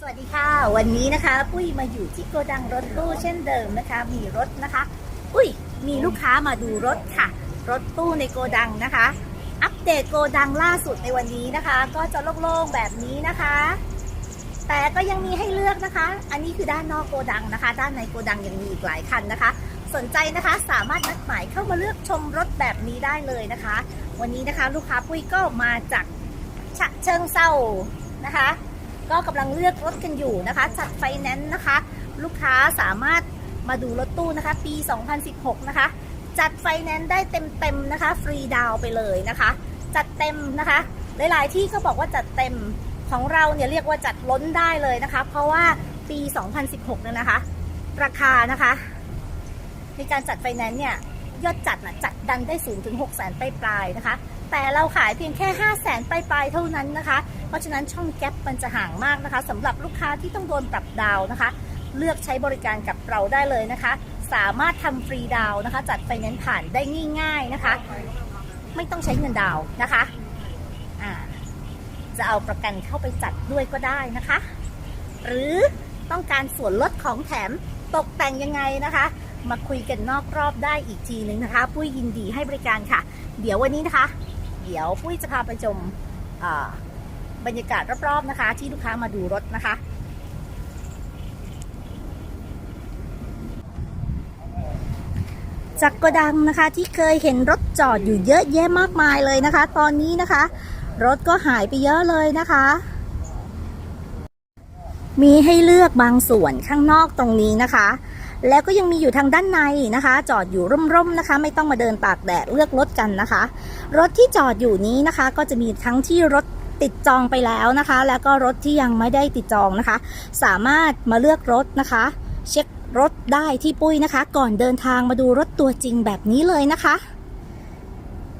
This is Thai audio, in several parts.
สวัสดีค่ะ วันนี้นะคะปุ้ยมาอยู่ที่โกดังรถตู้เช่นเดิมนะคะ มีรถนะคะอุ้ยมีลูกค้ามาดูรถค่ะ รถตู้ในโกดังนะคะ อัปเดตโกดังล่าสุดในวันนี้นะคะ ก็จะโล่งๆแบบนี้นะคะ แต่ก็ยังมีให้เลือกนะคะ อันนี้คือด้านนอกโกดังนะคะ ด้านในโกดังยังมีอีกหลายคันนะคะ สนใจนะคะสามารถนัดหมายเข้ามาเลือกชมรถแบบนี้ได้เลยนะคะ วันนี้นะคะลูกค้าปุ้ยก็มาจากฉะเชิงเซานะคะ ก็กำลังเลือกรถกันอยู่นะคะ จัดไฟแนนซ์นะคะ ลูกค้าสามารถมาดูรถตู้นะคะ ปี 2016 นะคะ จัดไฟแนนซ์ได้เต็มๆนะคะ ฟรีดาวไปเลยนะคะ จัดเต็มนะคะ หลายๆที่ก็บอกว่าจัดเต็มของเราเนี่ยเรียกว่าจัดล้นได้เลยนะคะ เพราะว่าปี 2016เนี่ยนะคะ ราคานะคะ ในการจัดไฟแนนซ์เนี่ย ยอดจัดนะจัดดันได้สูงถึง6 0 0 0 0 0ปลายๆนะคะ แต่เราขายเพียงแค่5 0 0 0 0 0ปลายๆเท่านั้นนะคะ เพราะฉะนั้นช่องแก๊ปมันจะห่างมากนะคะสำหรับลูกค้าที่ต้องโดนปรับดาวนะคะ เลือกใช้บริการกับเราได้เลยนะคะ สามารถทำฟรีดาวนะคะ จัดไฟแนนซ์ผ่านได้ง่าย ๆนะคะ ไม่ต้องใช้เงินดาวนะคะจะเอาประกันเข้าไปจัดด้วยก็ได้นะคะ หรือต้องการส่วนลดของแถมตกแต่งยังไงนะคะ มาคุยกันนอกรอบได้อีกทีหนึ่งนะคะปุ้ยยินดีให้บริการค่ะ เดี๋ยววันนี้นะคะ เดี๋ยวปุ้ยจะพาไปชมบรรยากาศรอบๆนะคะ ที่ลูกค้ามาดูรถนะคะจากโกดังนะคะที่เคยเห็นรถจอดอยู่เยอะแยะมากมายเลยนะคะ ตอนนี้นะคะ รถก็หายไปเยอะเลยนะคะ มีให้เลือกบางส่วนข้างนอกตรงนี้นะคะ แล้วก็ยังมีอยู่ทางด้านในนะคะ จอดอยู่ร่มๆนะคะ ไม่ต้องมาเดินตากแดดเลือกรถกันนะคะ รถที่จอดอยู่นี้นะคะ ก็จะมีทั้งที่รถติดจองไปแล้วนะคะ แล้วก็รถที่ยังไม่ได้ติดจองนะคะ สามารถมาเลือกรถนะคะ เช็ครถได้ที่ปุ้ยนะคะ ก่อนเดินทางมาดูรถตัวจริงแบบนี้เลยนะคะ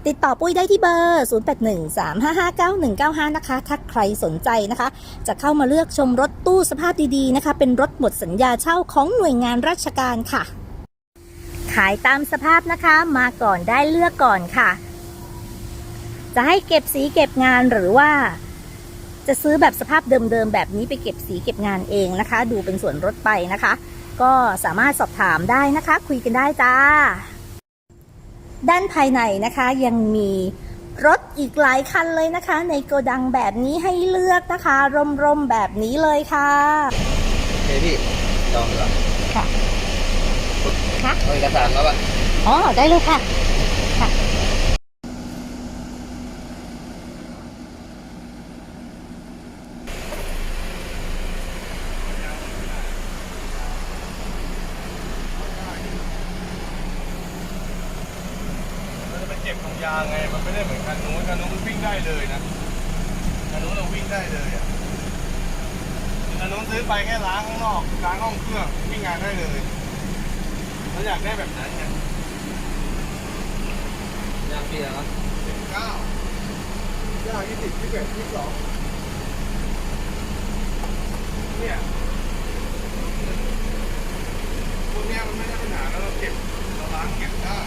ติดต่อปุ้ยได้ที่เบอร์ 0813559195 นะคะ ถ้าใครสนใจนะคะ จะเข้ามาเลือกชมรถตู้สภาพดีๆนะคะ เป็นรถหมดสัญญาเช่าของหน่วยงานราชการค่ะ ขายตามสภาพนะคะ มาก่อนได้เลือกก่อนค่ะ จะให้เก็บสีเก็บงานหรือว่าจะซื้อแบบสภาพเดิมๆ แบบนี้ไปเก็บสีเก็บงานเองนะคะ ดูเป็นส่วนรถไปนะคะ ก็สามารถสอบถามได้นะคะ คุยกันได้จ้า ด้านภายในนะคะยังมีรถอีกหลายคันเลยนะคะ ในโกดังแบบนี้ให้เลือกนะคะ ร่มๆแบบนี้เลยค่ะโอเคพี่ลองดีกว่าค่ะค่ะเอาเอกสารมาป่ะอ๋อ ได้เลยค่ะค่ะ มันจะไปเก็บของยางไงมันไม่ได้เหมือนคันนู้นคันนู้นมันวิ่งได้เลยนะคันนู้นเราวิ่งได้เลยอะคันนู้นซื้อไปแค่ล้างข้างนอกล้างห้องเครื่องวิ่งงานได้เลยเราอยากได้แบบนั้นไงยางเปียกครับสิบเก้าเก้ายี่สิบยี่สิบเอ็ดยี่สิบสองเนี่ยพวกเนี้ยมันไม่ได้ปัญหาแล้วเราเก็บเราล้างเก็บได้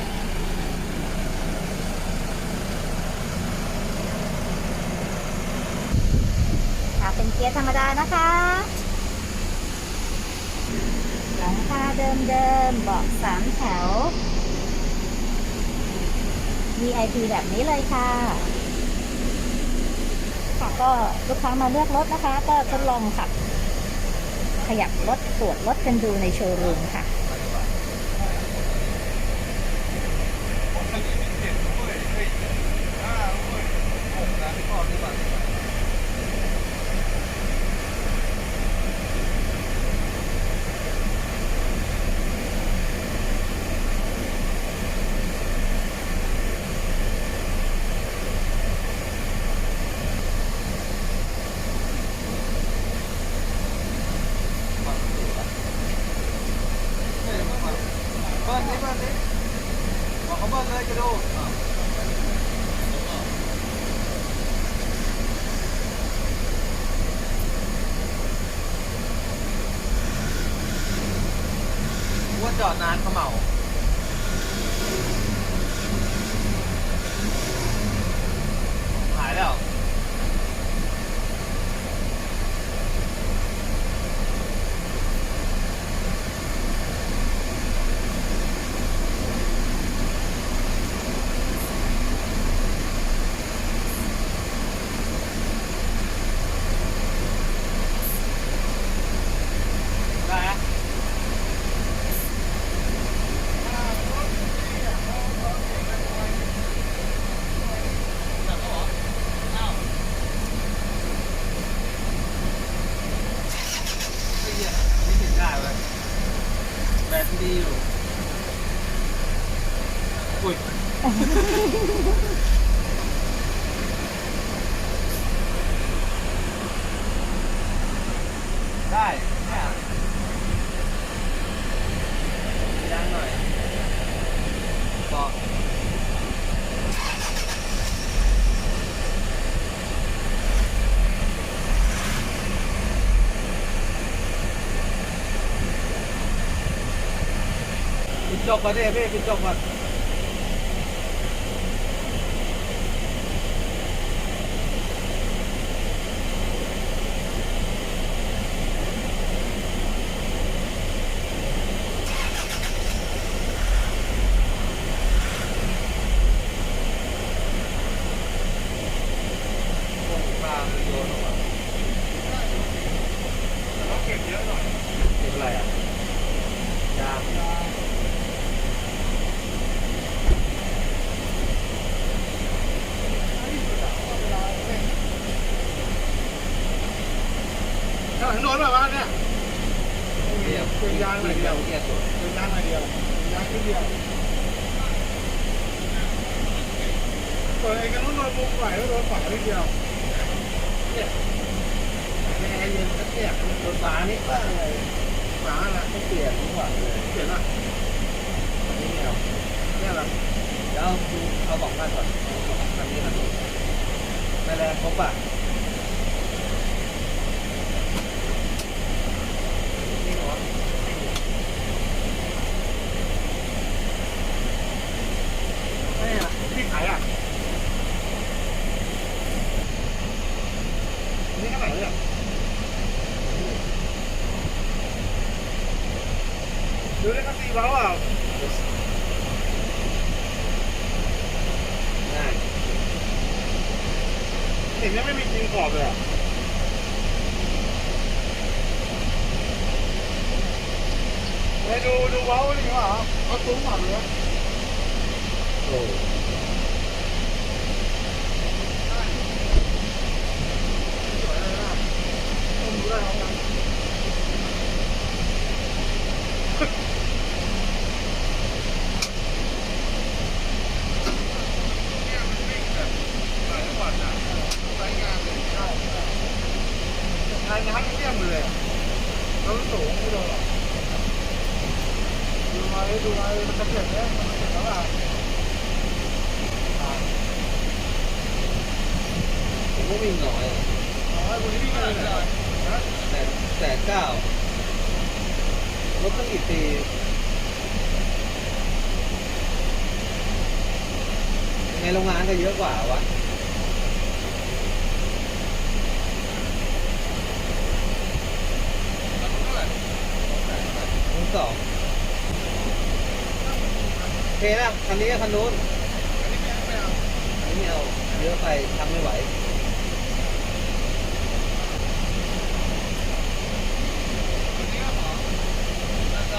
เป็นเกียร์ธรรมดานะคะ หลังคาเดิมๆเบาะสามแถว VIP แบบนี้เลยค่ะ ค่ะก็ลูกค้ามาเลือกรถนะคะ ก็ทดลองขับ ขยับรถตรวจรถกันดูในโชว์รูมค่ะ เบิ้ลนี่เบิ้ลนี่บอกเขาเบิ้ ลเลว่าจอดนานเขาเมาหายแล้ว ดีอยู่อุ้ย ได้เนี่ยยางหน่อยบอกปิด จบก่อนดิพี่ปิดจบก่อนพวกปลามันโยนออกมาเก็บเยอะหน่อยเป็นอะไรอะยาง ถ้าถึงโดนแบบว่าเนี่ย เดี ยวเป็นยางหน่อยเดียวเกียร์ตัวเป็นยางหน่อยเดียวเป็นยางแค่เดียวส่วนไอ้กันนู้นโดนมุมไหวแล้วโดนขวานิดเดียวเนี่ยแม่เย็นก็เปียกมันโดนฟ้านี่บ้างเลยขวาอะไรไม่เปลี่ยกทุกวันเลยเปลี่ยนอะนี่ไม่เอาเนี่ยเหรอเดี๋ยวเอาเอาบอกมาก่อนเอาบอกคันนี้นะไม่แรงครบอะนี่เหรอ ไม่อะที่ขายอะนี่เท่า ไหนี่ยดูได้ก็ตีเบาอะเห็นยังไม่มีกินขอบเลยอะไปดูดูเว้านี่เหรอเอาตุ้มหมดเลยโอ้ ต้มดูได้ครั บรายงานเที่ยงเลยเราสูงไม่โดนเปลี่ยนเนี่ยมันจะเปลี่ยนแล้วอะผมก็วิ่งน้อยอะเอาลยเนี่ยนะแต่แต่เก้ารถตั้งกี่ปียังไงโรงงานก็เยอะกว่าวะทั้งสองโอเคนะคันนี้กับคันนู้นอันนี้ไม่เอาเยอะไปทำไม่ไหว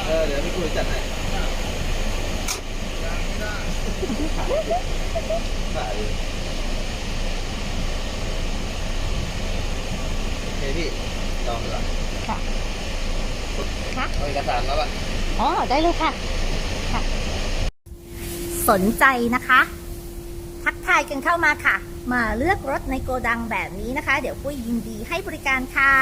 เออ เดี๋ยวพี่คุยจัดให้ขาดเลยโอเคพี่ลองดีกว่า ค่ะค่ะเอาเอกสารมาป่ะอ๋อได้เลยค่ะ ค่ะ สนใจนะคะ ทักทายกันเข้ามาค่ะ มาเลือกรถในโกดังแบบนี้นะคะ เดี๋ยวปุ้ยยินดีให้บริการค่ะ